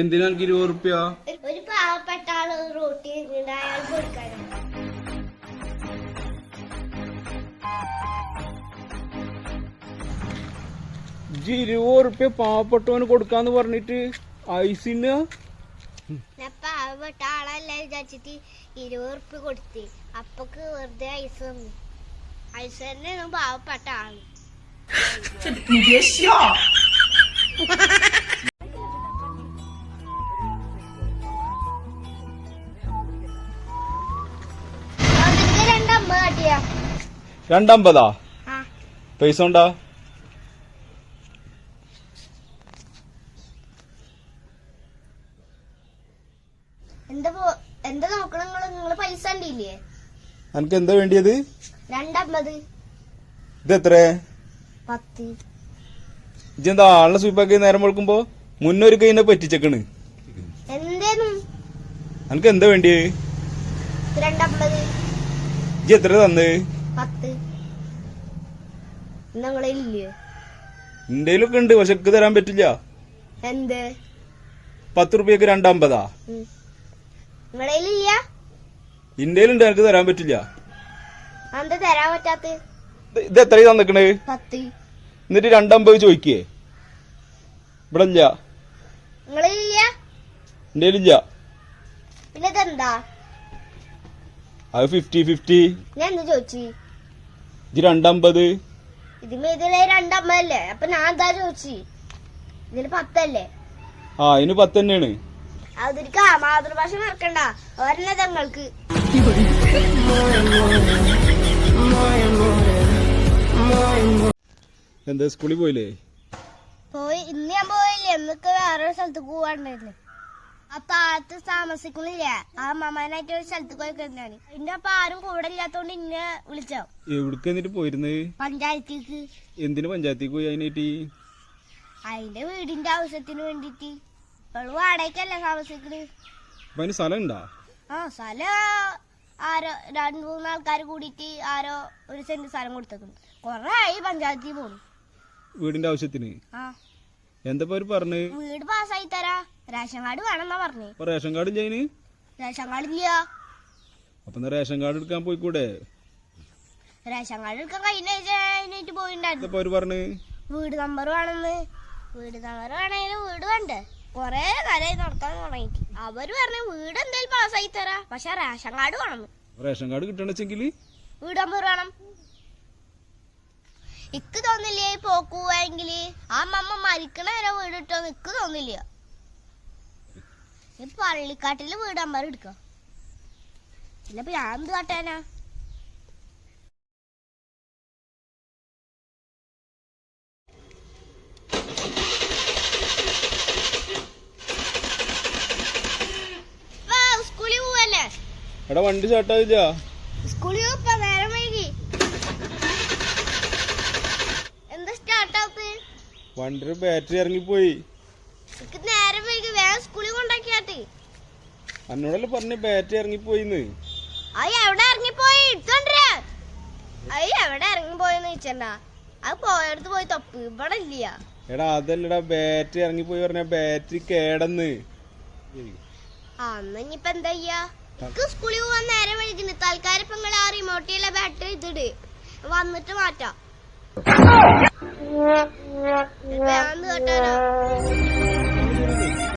എന്തിനാ എനിക്ക് ഇരുപത് റുപ്യ ഒരു പാവപ്പെട്ട ആൾ റോട്ടി അയാൾ കൊടുക്കാനാ ഇജ്ജ് ഇരുപത് റുപ്യ പാവപ്പെട്ടവന് കൊടുക്കാന്ന് പറഞ്ഞിട്ട് ഐസിന്? പാവപ്പെട്ട ആളല്ല വിചാരിച്ചിട്ട് ഇരുപത് റുപ്യ കൊടുത്ത്. അപ്പൊക്ക് വെറുതെ ഐസ് തന്നു. ഐസ് തന്നെ പാവപ്പെട്ട ആൾ. രണ്ടമ്പതാ? പൈസ ഉണ്ടാ എന്താ എന്താ നോക്കണം നിങ്ങൾ? പൈസ ഉണ്ടില്ലേ എനിക്ക് എന്താ വേണ്ടിയത്? രണ്ടമ്പത്. ഇത് എത്ര പത്ത്. ഇജ്ജെന്താ ആളിനെ സ്വീപ്പാക്കി നേരം വെളുക്കുമ്പോ മുന്നൊരു കൈനെ പറ്റിച്ചേക്കണ്. എനിക്ക് എന്താ വേണ്ടിയത് രണ്ടമ്പത്. ഇജ്ജ് എത്ര തന്ന്? പത്ത്. നിങ്ങളില്ലേ ഇന്ത്യയിലൊക്കെ ഉണ്ട് പക്ഷെ എനിക്ക് തരാൻ പറ്റില്ല. എന്ത്? പത്ത് റുപ്യക്ക് രണ്ടമ്പതാ. നിങ്ങളില്ല ഇന്ത്യയിലുണ്ട് എനിക്ക് തരാൻ പറ്റില്ല. എന്താ തരാൻ പറ്റാത്ത ഇത് ഇത് തന്നിക്കണേ തന്നിക്കണ്? പത്ത്. എന്നിട്ട് രണ്ടമ്പത് ചോദിക്കേ. ഇവിടെ ഇല്ല നിങ്ങളില്ല ഇന്ത്യയിലില്ല. പിന്നെ ഇതെന്താ അത് ഫിഫ്റ്റി ഫിഫ്റ്റി ഞാൻ എന്ത് ചോദിച്ചു? ഇത് രണ്ടമ്പത്. ഇതിന് ഇതിലെ രണ്ടമ്മല്ലേ അപ്പൊ ഞാൻ എന്താ ചോദിച്ചു? ഇതിന് പത്തല്ലേ? ആ പത്ത് തന്നെയാണ് അതിരിക്ക മാതൃഭാഷ മറക്കണ്ട. ഒരെണ്ണ തങ്ങൾക്ക് എന്താ സ്കൂളിൽ പോയില്ലേ? പോയി. ഇന്ന് ഞാൻ പോയില്ലേ? എന്നൊക്കെ വേറൊരു സ്ഥലത്ത് പോവാണ്ടായിരുന്നു. ആ താഴത്ത് താമസിക്കുന്നില്ലേ? ആ മാമാനായിട്ട് ഒരു സ്ഥലത്ത് പോയിക്കൊണ്ടാണ് എന്റെ അപ്പൊ ആരും കൂടെ ഇല്ലാത്തോണ്ട് ഇന്നെ വിളിച്ചോ എവിടേക്ക് എന്നിട്ട് പോയിരുന്നത് പഞ്ചായത്തേക്ക്. എന്തിനു പഞ്ചായത്തേക്ക് പോയി അതിനായിട്ട്? അതിന്റെ വീടിന്റെ ആവശ്യത്തിന് വേണ്ടിട്ട് ഇപ്പോഴും വാടകയ്ക്കല്ല താമസിക്കണ്? അപ്പൊ അതിന് സ്ഥലം ഉണ്ടാ? ആ സ്ഥലം ആരോ രണ്ടു മൂന്ന് ആൾക്കാർ കൂടിയിട്ട് ആരോ ഒരു സെന്റ് സ്ഥലം കൊടുത്തേക്കുന്നു കൊറേ ആയി പഞ്ചായത്തിൽ പോണു. വീടിന്റെ ആവശ്യത്തിന്? ആ. എന്താ അവർ പറഞ്ഞു? വീട് പാസ്സായി തരാ. റേഷൻ കാർഡ് വേണമെന്നാ പറഞ്ഞു. അപ്പൊ റേഷൻ കാർഡ് ഇല്ല റേഷൻ കാർഡ് ഇല്ല. അപ്പൊ റേഷൻ കാർഡ് എടുക്കാൻ പോയിക്കൂടെ? റേഷൻ കാർഡ് എടുക്കാൻ കഴിഞ്ഞ പോയിണ്ടായിരുന്നു. അവർ പറഞ്ഞു? വീട് നമ്പർ വേണമെന്ന്. വീട് നമ്പർ വേണമെങ്കിൽ വീട് വേണ്ടേ? കൊറേ കാലമായി നടക്കാൻ തുടങ്ങി അവർ പറഞ്ഞു വീട് എന്തായാലും പാസ്സായി തരാ. പക്ഷെ റേഷൻ കാർഡ് വേണം. റേഷൻ കാർഡ് കിട്ടണെച്ചെങ്കിൽ വീട് നമ്പർ വേണം. ഇക്ക് തോന്നില്ലേ പോക്കുവെങ്കിൽ ആ മമ്മ മരിക്കണ വരെ വീട് ഇട്ടോന്ന് ഇക്ക് തോന്നില്ല. ഈ പള്ളിക്കാട്ടിൽ വീട് അമ്മ എടുക്കാം? ഇപ്പൊ ഞാൻ എന്ത് കാട്ടാനാ? എടാ വണ്ടി സ്റ്റാർട്ടാവില്ല സ്കൂളിൽ ഇപ്പൊ നേരം വൈകി എന്താ സ്റ്റാർട്ട് ആവത്ത് വണ്ടിയുടെ ബാറ്ററി ഇറങ്ങിപ്പോയി. നേരം വൈകി വേഗം സ്കൂളിൽ കൊണ്ടാക്കിയാട്ട്. എന്നോടല്ലേ പറഞ്ഞ ബാറ്ററി ഇറങ്ങിപ്പോയിന്ന്. അയ്യ എവിടെ ഇറങ്ങിപ്പോയി? ഇട്ടോണ്ടേ അയ്യ എവിടെ ഇറങ്ങിപ്പോയെന്ന് ചോദിച്ചണ്ട അത് പോയടുത്ത് പോയി തപ്പ്. ഇവിടെ ഇല്ല എടാ അതല്ലടാ ബാറ്ററി ഇറങ്ങിപ്പോയി പറഞ്ഞ ബാറ്ററി കേടന്ന്. ആ എന്നാ ഇനിയിപ്പൊ എന്താ ചെയ്യാ? എനിക്ക് സ്കൂളിൽ പോകാൻ നേരം വൈകിന് തൽക്കാലം ഇപ്പൊ നിങ്ങൾ ആ റിമോട്ടിലെ ബാറ്ററി ഇതിട്. വന്നിട്ട് മാറ്റാം. ഇപ്പൊ ഞാൻ എന്ത് കേട്ടാലോ